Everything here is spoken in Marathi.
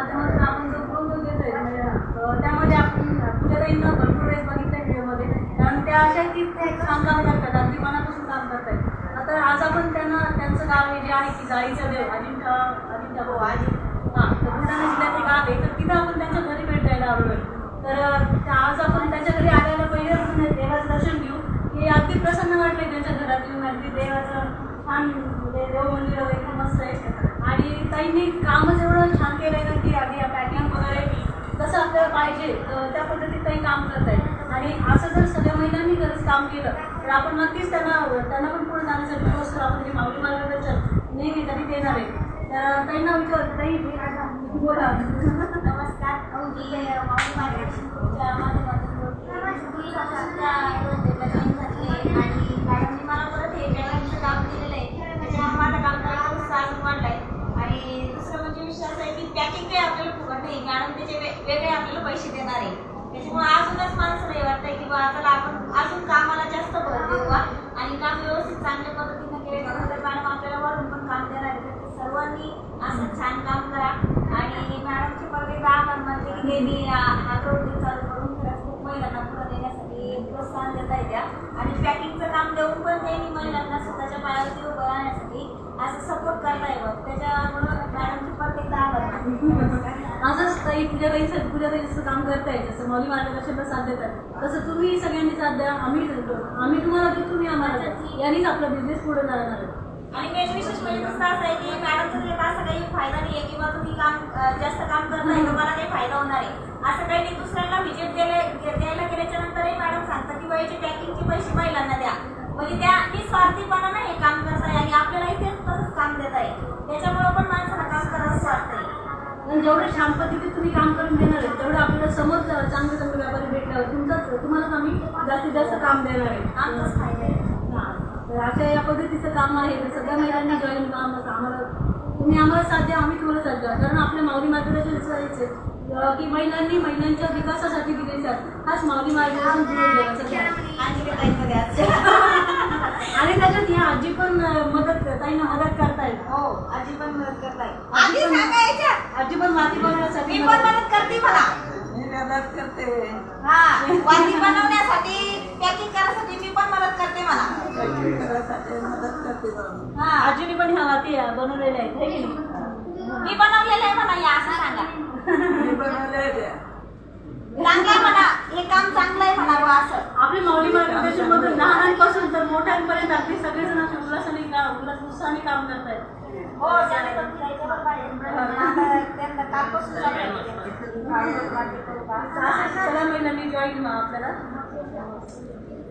माध्यमातून आपण जो प्रोग्राम देतोय म्हणजे, त्यामध्ये आपण पूजाताईंना भरपूर वेळेस बघितलं व्हिडिओमध्ये. कारण त्या अशा की ते छान काम करतात अगदी मनापासून काम करतात आता आज आपण त्यांना त्यांचं गाव हे जे आहे की जाळीचं देव अजिंठा अजिंठा भाऊ आजी हां तर बुलढाणा जिल्ह्यात एक गाव आहे तर तिथं आपण त्यांच्या घरी भेट द्यायला आलो आहे तर त्या- आज आपण त्यांच्या घरी आल्याला पहिले आपण देवाचं दर्शन घेऊ. की अगदी प्रसन्न वाटले त्यांच्या घरात येऊन अगदी देवाचं छान म्हणजे देव मंदिर वगैरे मस्त आहे आणि ताईंनी कामच एवढं छान केलं आहे ना की अगदी पॅकिंग वगैरे कसं आपल्याला पाहिजे तर त्या पद्धतीत काही काम करत आहेत आणि असं जर सगळ्या महिलांनी खरंच काम केलं तर आपण नक्कीच त्यांना त्यांना पण पुढे जाण्यासाठी पोहोचतो आपण जे माऊली मार्गदर्शन नेहमी त्यांनी देणार आहे. तर त्यांना विचार ताई. बोला नमस्कार. मी माऊली मार्गदर्शन ग्रुपच्या माध्यमातून बोलते. मी सध्या दोन पेपर जॉईन झालेले आहे आणि मॅडमनी मला परत हे पॅकिंगचं काम दिलेलं आहे त्याच्यामुळे माझं काम करायचा उत्साह अजून वाढलाय आणि दुसरं म्हणजे विश्वास आहे की पॅकिंग काही नाही मॅडम त्याचे वेगळे आपल्याला पैसे देणार. आहे त्याच्यामुळे अजूनच माणसं हे वाटतंय की बा चला आपण अजून कामाला जास्त भर देऊ बा. आणि काम व्यवस्थित चांगल्या पद्धतीनं केले तर मॅडम आपल्याला वरून पण काम देणार आहे तर सर्वांनी असं छान काम करा. आणि मॅडमचे परत एकदा आभार म्हणजे की त्यांनी हा हा चालू करून खरंच खूप महिलांना पुढे देण्यासाठी प्रोत्साहन देता येत्या आणि पॅकिंगचं काम देऊन पण त्यांनी महिलांना स्वतःच्या पायावरती उभं राहण्यासाठी असं सपोर्ट करता येतं त्याच्यामुळं मॅडमचे परत एकदा आभार मानते. असंच ताई पूजाताईचं पूजाताई जसं काम करताय जसं मौली मार्गदर्शनला साथ देतात तसं तुम्ही सगळ्यांनी साथ द्या आम्ही आम्ही तुम्हाला देऊ तुम्ही आम्हाला यांनीच आपला बिझनेस पुढे जाणार आहे. आणि मेन विशेष म्हणजे कसं असं आहे की मॅडमचं देत असं काही फायदा नाही आहे किंवा तुम्ही काम जास्त काम करत नाही तुम्हाला काही फायदा होणार आहे. असं काही नाही दुसऱ्यांना व्हिजिट द्यायला द्यायला गेल्याच्या नंतरही मॅडम सांगतात की बाईचे पॅकिंगचे पैसे महिलांना द्या. म्हणजे त्या निस्वार्थीपणानं हे काम करताय आणि आपल्यालाही तेच तसंच काम देत आहे त्याच्यामुळे पण माणसाला काम करावंच वाटतंय. आणि जेवढं छान पद्धतीत तुम्ही काम करून देणार आहे तेवढं आपल्याला समोर चांगले चांगले व्यापारी भेटल्यावर तुमचाच तुम्हालाच आम्ही जास्तीत जास्त काम देणार आहे. आमचाच फायदा आहे. हां. तर अशा या पद्धतीचं काम आहे. तर सगळ्या महिलांनी जॉईन काम आम्हाला तुम्ही आम्हाला साथ द्या. आम्ही तुम्हाला साथ द्या कारण आपल्या माऊली मार्गदर्शन अं, की महिलांनी महिलांच्या विकासासाठी दिले हाच माऊली मार्गदर्शन आणि त्याच्यात या आजी पण मदत ताईंना मदत करतायत हो आजी पण मदत करताय. आजी पण- माती बनवण्यासाठी मी पण मदत करते मला. मी मदत करते. हा वाती बनवण्यासाठी पॅकिंग करायसाठी मी पण मदत करते मला. पॅकिंग मदत करते. हा. आजीने पण ह्या अं, बनवलेल्या आहेत है की नाही? मी बनवलेलं आहे म्हणा या असं सांगा. मी बनवले चांगलं आहे म्हणा हे काम चांगलं आहे म्हणा असं. आपली माऊली मार्गदर्शन मधून लहानांपासून तर मोठ्यांपर्यंत आपली सगळेजण असे उल्हासाने काम उल्हास उत्साहाने काम करतायत. हो त्याने पण फिरायचं बरं पाहिजे. आता त्यांना कालपासून चालू आहे. असं सगळ्या महिलांनी जॉईन आपल्याला